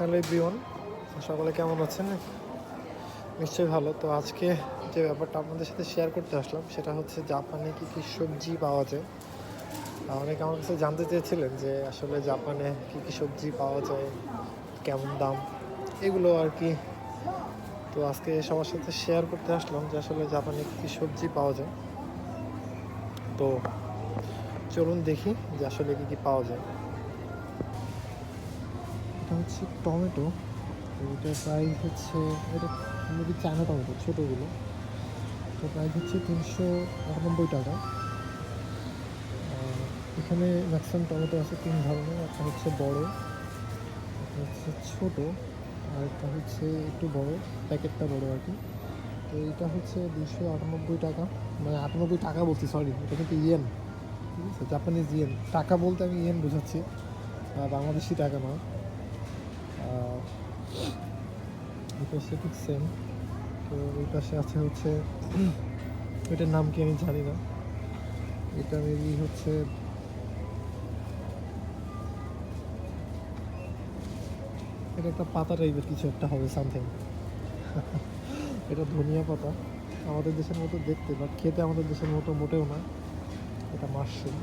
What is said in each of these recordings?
Hello everyone সকলে কেমন আছেন? নিশ্চয়ই ভালো। তো আজকে যে ব্যাপারটা আপনাদের সাথে শেয়ার করতে আসলাম, সেটা হচ্ছে জাপানে কী কী সবজি পাওয়া যায়। অনেকে আমার কাছে জানতে চেয়েছিলেন যে আসলে জাপানে কী কী সবজি পাওয়া যায়, কেমন দাম, এগুলো আর কি। তো আজকে সবার সাথে শেয়ার করতে আসলাম যে আসলে জাপানে কী কী সবজি পাওয়া যায়। তো চলুন দেখি যে আসলে কী কী পাওয়া যায়। এটা হচ্ছে টমেটো। তো এটার প্রাইস হচ্ছে, এটা চায়না টমেটো, ছোটোগুলো, তো প্রাইস হচ্ছে তিনশো আটানব্বই টাকা। এখানে ম্যাক্সিমাম টমেটো আছে তিন ধরনের, একটা হচ্ছে বড়, একটা হচ্ছে ছোটো, আর একটা হচ্ছে একটু বড়, প্যাকেটটা বড় আর কি। তো এটা হচ্ছে দুশো আটানব্বই টাকা মানে আটানব্বই টাকা বলছি সরি এটা কিন্তু ইয়েন, ঠিক আছে? Japanese yen. টাকা বলতে আমি ইয়েন বোঝাচ্ছি আর বাংলাদেশি টাকা নয়। ঠিক সেম তো ওই পাশে আছে হচ্ছে, এটার নাম কি আমি জানি না। এটা মেবি হচ্ছে, এটা একটা পাতা টাইপের কিছু একটা হবে সামথিং এটা ধনিয়া পাতা। আমাদের দেশের মতো দেখতে বাট খেতে আমাদের দেশের মতো মোটেও না। এটা মাশরুম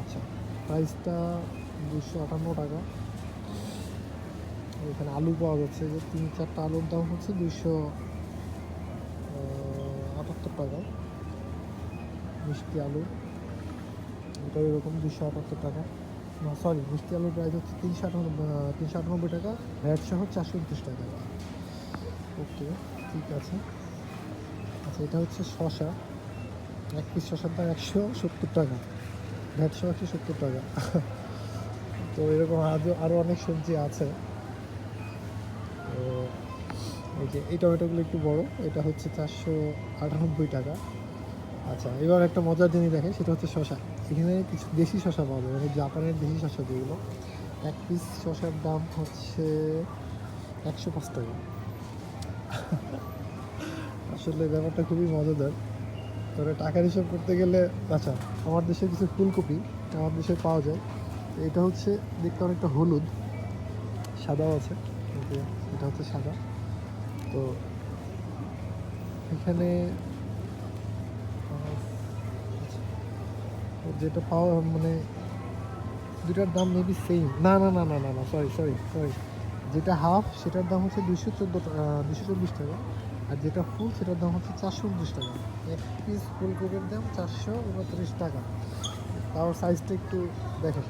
আচ্ছা প্রাইসটা দুশো আটান্ন টাকা। এখানে আলু পাওয়া যাচ্ছে যে তিন চারটা আলুর দাম হচ্ছে দুশো আটাত্তর টাকা। মিষ্টি আলু, এটাও এরকম দুশো আটাত্তর টাকা। না সরি মিষ্টি আলুর প্রাইস হচ্ছে তিনশো আটানব্বই তিনশো আটানব্বই টাকা। ভ্যাট সহ চারশো উনত্রিশ টাকা। ওকে ঠিক আছে। আচ্ছা এটা হচ্ছে শশা এক পিস শশার দাম একশো সত্তর টাকা। ভ্যাট সহ একশো সত্তর টাকা। তো এরকম আরও আরও অনেক সবজি আছে। তো এই যে এই টমেটোগুলো একটু বড়, এটা হচ্ছে চারশো আটানব্বই টাকা। আচ্ছা এবার একটা মজার জিনিস দেখে সেটা হচ্ছে শশা এখানে কিছু দেশি শশা পাওয়া যায় মানে জাপানের দেশি শশা যেগুলো। এক পিস শশার দাম হচ্ছে একশো পাঁচ টাকা। আসলে ব্যাপারটা খুবই মজাদার। তবে টাকার হিসাব করতে গেলে আচ্ছা আমার দেশে কিছু ফুলকপি, আমার দেশে পাওয়া যায়। এটা হচ্ছে দেখতে অনেকটা হলুদ। সাদাও আছে এটা হচ্ছে সাদা। তো এখানে আচ্ছা, যেটা পাওয়া মানে দুটার দাম মেবি সেম না না না না না না সরি সরি সরি যেটা হাফ সেটার দাম হচ্ছে দুশো চোদ্দ দুশো চব্বিশ টাকা। আর যেটা ফুল সেটার দাম হচ্ছে চারশো উনত্রিশ টাকা। এক পিস ফুলকপির দাম চারশো উনত্রিশ টাকা। তাও সাইজটা একটু দেখেন।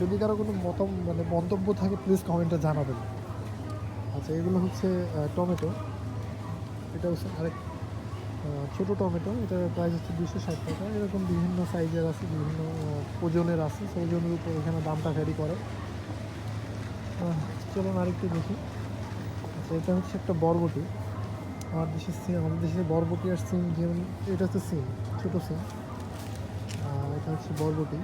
যদি কারও কোনো মত মানে মন্তব্য থাকে প্লিজ কমেন্টে জানাবেন। আচ্ছা এগুলো হচ্ছে টমেটো। এটা হচ্ছে আরেক ছোটো টমেটো। এটার প্রাইস হচ্ছে দুশো ষাট টাকা। এরকম বিভিন্ন সাইজের আছে, বিভিন্ন ওজনের আছে। সেই ওজনের উপর এখানে দামটা ভ্যারি করে। চলুন আরেকটু দেখি। আচ্ছা এটা হচ্ছে একটা বরবটি। আমার দেশের সিম আমাদের দেশে বরবটি আর সিম, যেমন, এটা হচ্ছে সিম, ছোটো সিম। এটা হচ্ছে বরবটি।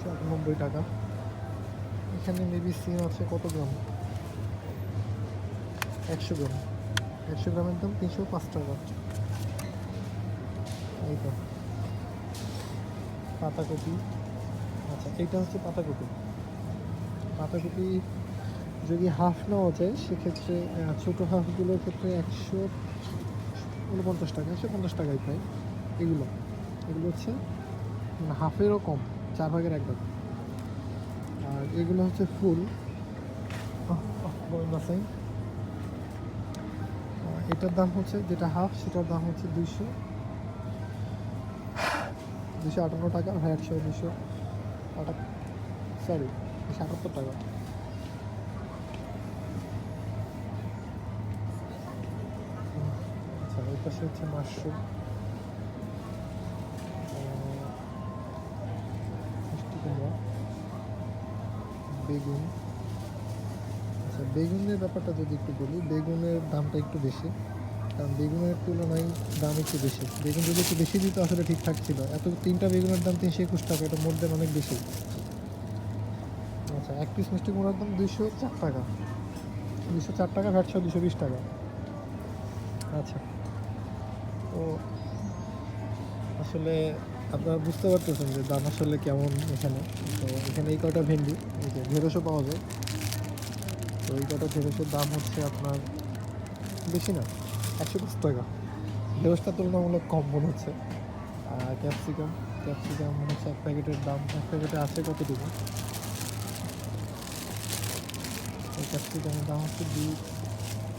দুশো আটানব্বই টাকা। এখানে মেবি সিম আছে, কত গ্রাম? একশো গ্রাম। একশো গ্রামের দাম তিনশো পাঁচ টাকা। এই তো। পাতাকপি। আচ্ছা এটা হচ্ছে পাতাকপি। পাতাকপি যদি হাফ নেওয়া যায়, সেক্ষেত্রে ছোটো হাফগুলোর ক্ষেত্রে একশো উনপঞ্চাশ টাকা, একশো পঞ্চাশ টাকায় পাই এগুলো। এগুলো হচ্ছে মানে হাফেরও কম। চার ভাগের এক ভাগ। আর এগুলো হচ্ছে ফুল। এটার দাম হচ্ছে যেটা হাফ, সেটার দাম হচ্ছে দুইশো। দুশো আটান্ন টাকা, ভাই একশো দুশো সরি দুশো আটাত্তর টাকা। আচ্ছা এই পাশে হচ্ছে মাশরুম। বেগুন। আচ্ছা বেগুনের ব্যাপারটা যদি একটু বলি, বেগুনের দামটা একটু বেশি। কারণ বেগুনের তুলনায় দাম একটু বেশি। বেগুন যদি একটু বেশি দিত, আসলে ঠিকঠাক ছিল। এত তিনটা বেগুনের দাম তিনশো একুশ টাকা এটা মোট দেন অনেক বেশি। আচ্ছা এক পিস মিষ্টি কুমড়ার দাম দুইশো চার টাকা। দুশো চার টাকা, ভ্যাটশো দুশো বিশ টাকা। আচ্ছা। তো আসলে আপনারা বুঝতে পারতেছেন যে দাম আসলে কেমন এখানে। তো এখানে এই কটা ভেন্ডি? এই যে ঢেঁড়সও পাওয়া যায়। তো এই কটা ঢেঁড়সের দাম হচ্ছে আপনার বেশি না, একশো পাঁচ টাকা। ঢেঁড়সটা তুলনামূলক কম মনে হচ্ছে। আর ক্যাপসিকাম ক্যাপসিকাম মনে হচ্ছে এক প্যাকেটের দাম, এক প্যাকেটে আছে কতটুকু? এই ক্যাপসিকামের দাম হচ্ছে দুই,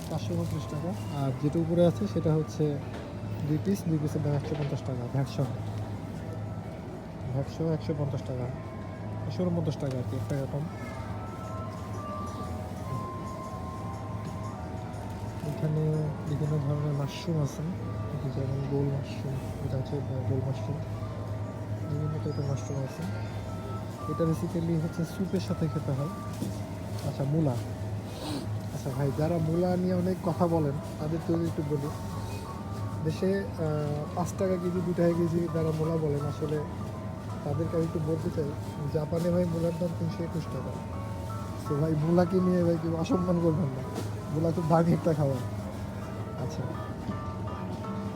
চারশো পঁচিশ টাকা। আর যেটা উপরে আছে সেটা হচ্ছে দুই পিস দুই পিসের দাম একশো পঞ্চাশ টাকা ভ্যাট সহ একশো পঞ্চাশ টাকা? একশো উনপঞ্চাশ টাকা আর কি এক টাকা এখানে বিভিন্ন ধরনের মাশরুম আছে যেমন গোল মাশরুম এটা হচ্ছে গোল মাশরুম বিভিন্ন টাইপের মাশরুম আছে। এটা বেসিক্যালি হচ্ছে স্যুপের সাথে খেতে হয়। আচ্ছা মূলা। আচ্ছা ভাই, যারা মূলা নিয়ে অনেক কথা বলেন তাদের যদি একটু বলি। দেশে পাঁচ টাকা কেজি দু টাকা কেজি যারা মূলা বলেন, আসলে তাদেরকে আমি একটু বলতে চাই, জাপানে ভাই মূলার দাম তিনশো একুশ টাকা। তো ভাই মূলাকে নিয়ে ভাই কেউ অসম্মান করবেন না। মূলা খুব দামি একটা খাবার। আচ্ছা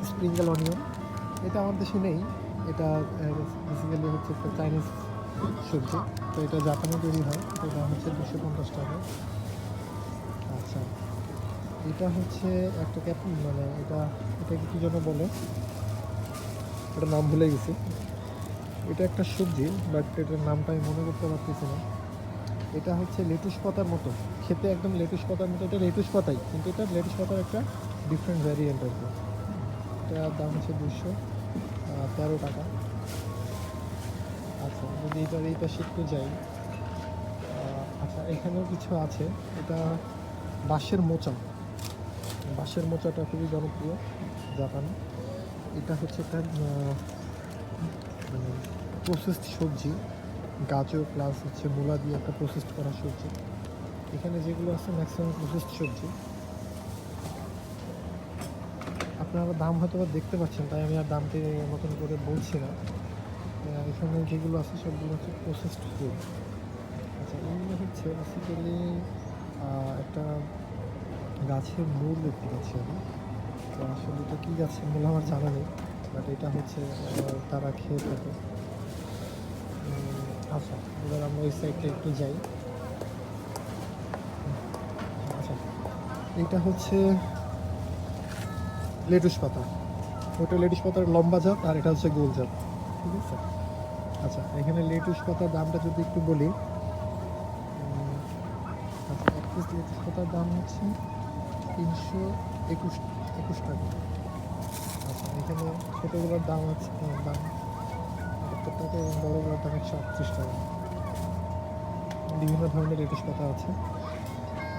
স্প্রিঙ্গেল অনিয়ন, এটা আমার দেশে নেই। এটা বেসিক্যালি হচ্ছে একটা চাইনিজ সবজি। তো এটা জাপানে তৈরি হয়। তো দাম হচ্ছে দুশো পঞ্চাশ টাকা। আচ্ছা এটা হচ্ছে একটা ক্যাপ মানে এটা এটা কি যেন বলে? এটা নাম ভুলে গেছি। এটা একটা সবজি বাট এটার নামটা আমি মনে করতে পারতেছি না। এটা হচ্ছে লেটুস পাতার মতো। খেতে একদম লেটুস পাতার মতো। এটা লেটুস পাতাই, কিন্তু এটা লেটুস পাতার একটা ডিফারেন্ট ভ্যারিয়েন্ট আর কি। এটার দাম হচ্ছে দুশো তেরো টাকা। আচ্ছা যদি এটার এই পাশে একটু যাই আচ্ছা এখানেও কিছু আছে। এটা বাঁশের মোচা। বাঁশের মোচাটা খুবই জনপ্রিয়, জাপানে। এটা হচ্ছে একটা মানে প্রসেসড সবজি, গাজর প্লাস হচ্ছে মূলা দিয়ে একটা প্রসেসড করা সবজি। এখানে যেগুলো আছে ম্যাক্সিমাম প্রসেসড সবজি। আপনারা দাম হয়তো দেখতে পাচ্ছেন, তাই আমি আর দামটি মতন করে বলছি না। এখানে যেগুলো আছে সবগুলো হচ্ছে প্রসেসড ফুড আচ্ছা এইগুলো হচ্ছে বেসিক্যালি একটা গাছের মূল দেখতে পাচ্ছি আমি। তো আসলে এটা কী গাছের মূল আমার জানা নেই। বাট এটা হচ্ছে তারা খেয়ে থাকে। আচ্ছা এবার আমরা ওই সাইডটা একটু যাই। আচ্ছা এটা হচ্ছে লেটুস পাতা। ওটা লেটুস পাতার লম্বা জাত আর এটা হচ্ছে গোল জাত। ঠিক আছে? আচ্ছা এখানে লেটুস পাতার দামটা যদি একটু বলি আচ্ছা এক পিস লেটুস পাতার দাম হচ্ছে তিনশো একুশ একুশ টাকা। এখানে ছোটোগুলোর দাম আছে আহ, দাম। সত্তর টাকা এবং বড়গুলোর দাম একশো আটত্রিশ টাকা। বিভিন্ন ধরনের লেটুস পাতা আছে।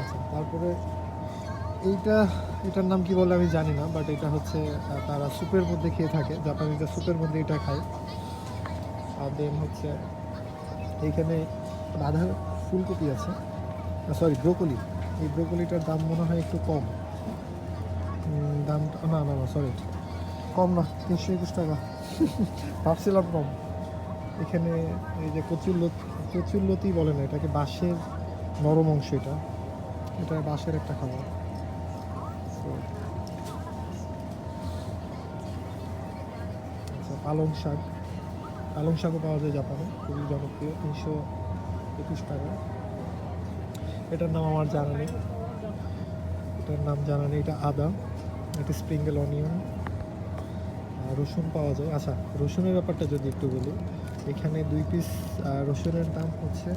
আচ্ছা তারপরে এইটা এটার নাম কি বলে আমি জানি না বাট এটা হচ্ছে তারা স্যুপের মধ্যে খেয়ে থাকে। জাপানিরা স্যুপের মধ্যে এটা খায়। আর দেন হচ্ছে এইখানে বাঁধা ফুলকপি আছে। Sorry broccoli. এই ব্রোকলিটার দাম মনে হয় একটু কম। উম, দাম না না না সরি কম না, তিনশো একুশ টাকা। ভাবছিলাম কম। এখানে এই যে কচুল্লতি কচুল্লতি বলে না, এটাকে বাঁশের নরম অংশ এটা। এটা বাঁশের একটা খাবার। আচ্ছা পালং শাক। পালং শাকও পাওয়া যায় জাপানে, খুবই জনপ্রিয়, তিনশো একুশ টাকা। এটার নাম আমার জানা নেই। এটার নাম জানা নেই, এটা আদা, এটা স্প্রিঙ্গেল অনিয়ন। রসুন পাওয়া যায়। আচ্ছা রসুনের ব্যাপারটা যদি একটু বলি, এখানে দুই পিস রসুনের দাম হচ্ছে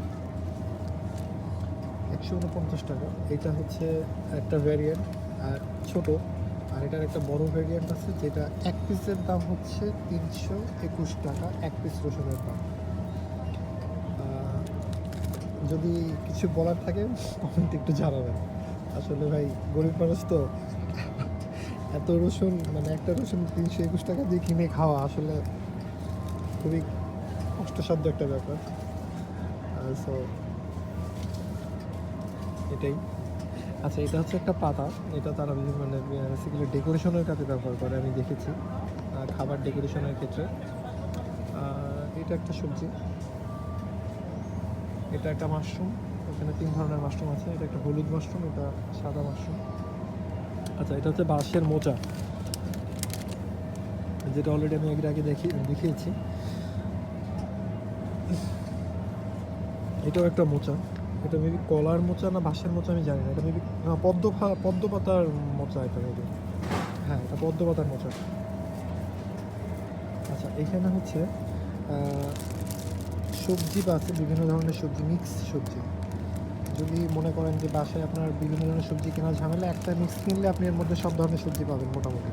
একশো উনপঞ্চাশ টাকা। এটা হচ্ছে একটা ভ্যারিয়েন্ট আর ছোট, আর এটার একটা বড় ভ্যারিয়েন্ট আছে, যেটা এক পিসের দাম হচ্ছে তিনশো একুশ টাকা, এক পিস রসুনের দাম। যদি কিছু বলার থাকে কমেন্ট একটু জানাবেন। আসলে ভাই, গরিব মানুষ তো। এত রসুন মানে একটা রসুন তিনশো একুশ টাকা দিয়ে কিনে খাওয়া আসলে খুবই কষ্টসাধ্য একটা ব্যাপার। সো এটাই। আচ্ছা এটা হচ্ছে একটা পাতা। এটা তারা বিভিন্ন মানে বেসিক্যালি ডেকোরেশনের কাজে ব্যবহার করে, আমি দেখেছি খাবার ডেকোরেশনের ক্ষেত্রে। এটা একটা সবজি। এটা একটা মাশরুম এখানে তিন ধরনের মাশরুম আছে। এটা একটা হলুদ মাশরুম এটা সাদা মাশরুম আচ্ছা এটা হচ্ছে বাঁশের মোচা। যেটা অলরেডি আমি এর আগে দেখি দেখিয়েছি। এটাও একটা মোচা। এটা মেবি কলার মোচা না বাঁশের মোচা আমি জানি না। এটা মেবি পদ্ম পদ্ম পাতার মোচা এটা মেবি হ্যাঁ এটা পদ্ম পাতার মোচা। আচ্ছা এখানে হচ্ছে সবজি বা আছে বিভিন্ন ধরনের সবজি মিক্স সবজি। যদি মনে করেন যে বাসায় আপনার বিভিন্ন ধরনের সবজি কেনার ঝামেলা, একটা মিক্স কিনলে আপনি এর মধ্যে সব ধরনের সবজি পাবেন মোটামুটি।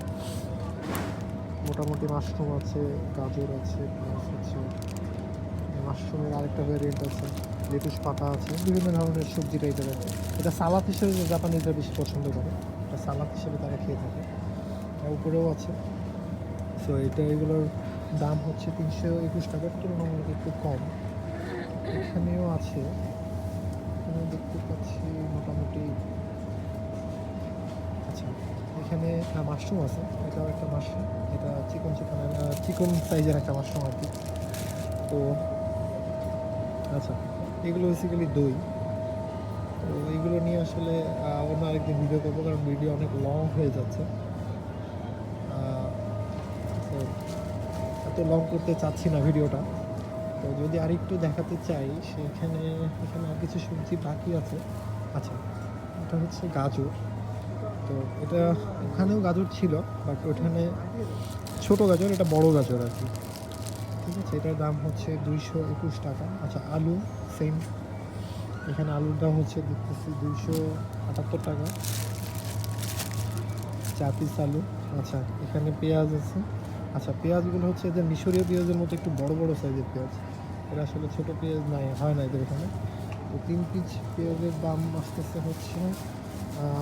মোটামুটি মাশরুম আছে, গাজর আছে প্লাস আছে মাশরুমের আরেকটা ভ্যারিয়েন্ট আছে লেটুস পাতা আছে, বিভিন্ন ধরনের সবজি টাইপের আছে। এটা সালাদ হিসেবে জাপানিজরা বেশি পছন্দ করে, এটা সালাদ হিসেবে তারা খেয়ে থাকে। উপরেও আছে। সো এটা এগুলোর দাম হচ্ছে তিনশো একুশ টাকার তুলনামূলক একটু কম। এখানেও আছে। দেখতে পাচ্ছি মোটামুটি আচ্ছা এখানে মাশরুম আছে, এটাও একটা মাশরুম এটা চিকন চিকন চিকন সাইজের একটা মাশরুম আর কি। তো আচ্ছা এগুলো বেসিক্যালি দই। তো এইগুলো নিয়ে আসলে অন্য আরেকদিন ভিডিও করব, কারণ ভিডিও অনেক লং হয়ে যাচ্ছে। তো এত লং করতে চাচ্ছি না ভিডিওটা তো যদি আরেকটু দেখাতে চাই, সেখানে, এখানে আর কিছু সবজি বাকি আছে। আচ্ছা এটা হচ্ছে গাজর। তো এটা ওখানেও গাজর ছিল, বাট ওখানে ছোট গাজর, এটা বড় গাজর আর কি। ঠিক আছে, এটার দাম হচ্ছে দুইশো একুশ টাকা। আচ্ছা আলু সেম এখানে আলুর দাম হচ্ছে, দেখতেছি, দুইশো আটাত্তর টাকা। চার পিস আলু। আচ্ছা এখানে পেঁয়াজ আছে। আচ্ছা পেঁয়াজগুলো হচ্ছে এদের মিশরীয় পেঁয়াজের মতো একটু বড় বড় সাইজের পেঁয়াজ। এটা আসলে ছোট পেঁয়াজ নাই হয় না এদের এখানে তো তিন পিস পেঁয়াজের দাম আস্তে আস্তে হচ্ছে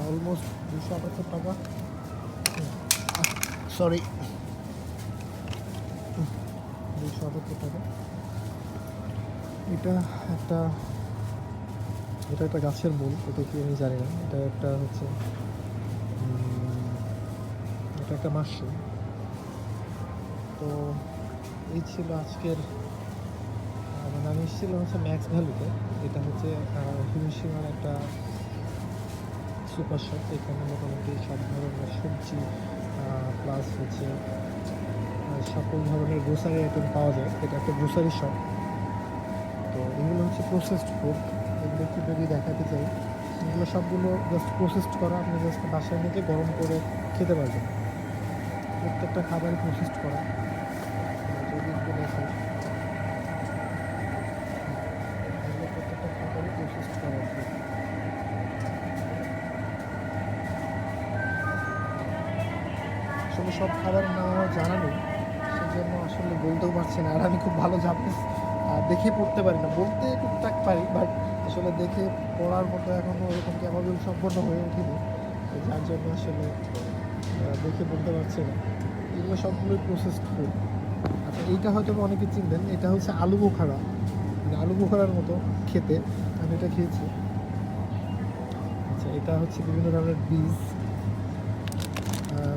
অলমোস্ট দুশো আটাত্তর টাকা। সরি দুশো আটাত্তর টাকা। এটা একটা এটা একটা গাছের মূল এটা কি আমি জানি না। এটা একটা হচ্ছে এটা একটা মাশরুম। তো এই ছিল আজকের মানে আমি এসেছিলাম হচ্ছে ম্যাক্স ভ্যালুতে এটা হচ্ছে হিমশিমার একটা সুপার শপ এখানে মোটামুটি সব ধরনের সবজি প্লাস হচ্ছে সকল ধরনের গ্রোসারি আইটেম পাওয়া যায়। এটা একটা গ্রোসারি শপ তো এগুলো হচ্ছে প্রসেসড ফুড এগুলো একটু যদি দেখাতে চাই, এগুলো সবগুলো জাস্ট প্রসেসড করা। আপনি জাস্ট বাসায় নিয়ে গরম করে খেতে পারবেন। প্রত্যেকটা খাবার প্রসেসড করা যদি একটু দেখাই এগুলো প্রত্যেকটা খাবারই প্রসেসড করা আর কি। আসলে সব খাবার না জানা নেই সেজন্য আসলে বলতেও পারছি না। আর আমি খুব ভালো জাপানিজ দেখে পড়তে পারি না। বলতে টুকটাক পারি বাট আসলে দেখে পড়ার মতো এখনও ওরকম ক্যাপাবল সম্পন্ন হয়ে ওঠেনি যার জন্য আসলে দেখে বলতে পারছি না। এগুলো সবগুলোই প্রসেসড ফুড আচ্ছা এইটা হয়তো অনেকে চিনবেন, এটা হচ্ছে আলু বোখারা। মানে আলু বোখারার মতো খেতে। আমি এটা খেয়েছি। আচ্ছা এটা হচ্ছে বিভিন্ন ধরনের বীজ।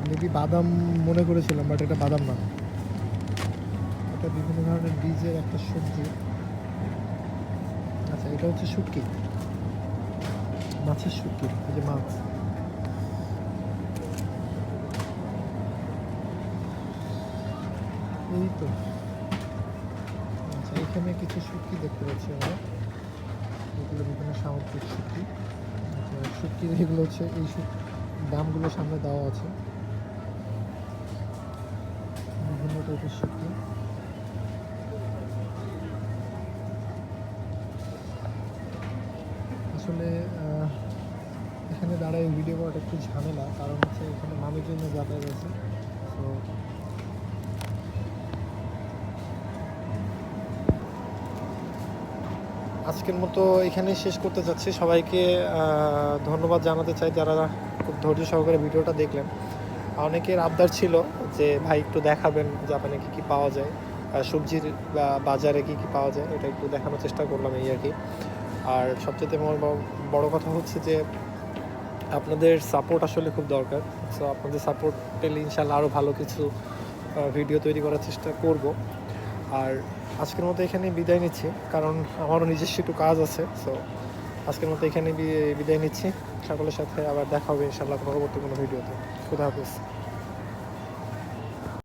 মেবি বাদাম মনে করেছিলাম বাট এটা বাদাম না। এটা বিভিন্ন ধরনের বীজের একটা সবজি। আচ্ছা এটা হচ্ছে শুটকি। মাছের শুটকি, এই যে মাছ। এই তো। আচ্ছা এখানে কিছু শুটকি দেখতে পাচ্ছি আমরা। এগুলো বিভিন্ন সামুদ্রিক শুটকি। আচ্ছা শুটকি এগুলো হচ্ছে, এই দামগুলো সামনে দেওয়া আছে। আসলে এখানে দাঁড়ায় ভিডিও করাটা একটু ঝামেলা, কারণ হচ্ছে এখানে মানুষজন যাতায়াত আছে তো আজকের মতো এখানেই শেষ করতে চাচ্ছি সবাইকে ধন্যবাদ জানাতে চাই যারা খুব ধৈর্য সহকারে ভিডিওটা দেখলেন। অনেকের আবদার ছিল যে, ভাই, একটু দেখাবেন জাপানে কী কী পাওয়া যায় সবজির বাজারে কী কী পাওয়া যায়? এটা একটু দেখানোর চেষ্টা করলাম এই আর কি। আর সবচেয়ে বড় বড় কথা হচ্ছে যে আপনাদের সাপোর্ট আসলে খুব দরকার। সো আপনাদের সাপোর্ট পেলে ইনশাল্লাহ আরও ভালো কিছু ভিডিও তৈরি করার চেষ্টা করব। আর আজকের মতো এখানে বিদায় নিচ্ছি, কারণ আমারও নিজস্ব একটু কাজ আছে। সো আজকের মতো এখানে বিদায় নিচ্ছি। সকলের সাথে আবার দেখা হবে ইনশাল্লাহ পরবর্তী কোনো ভিডিওতে খুদা হাফিজ।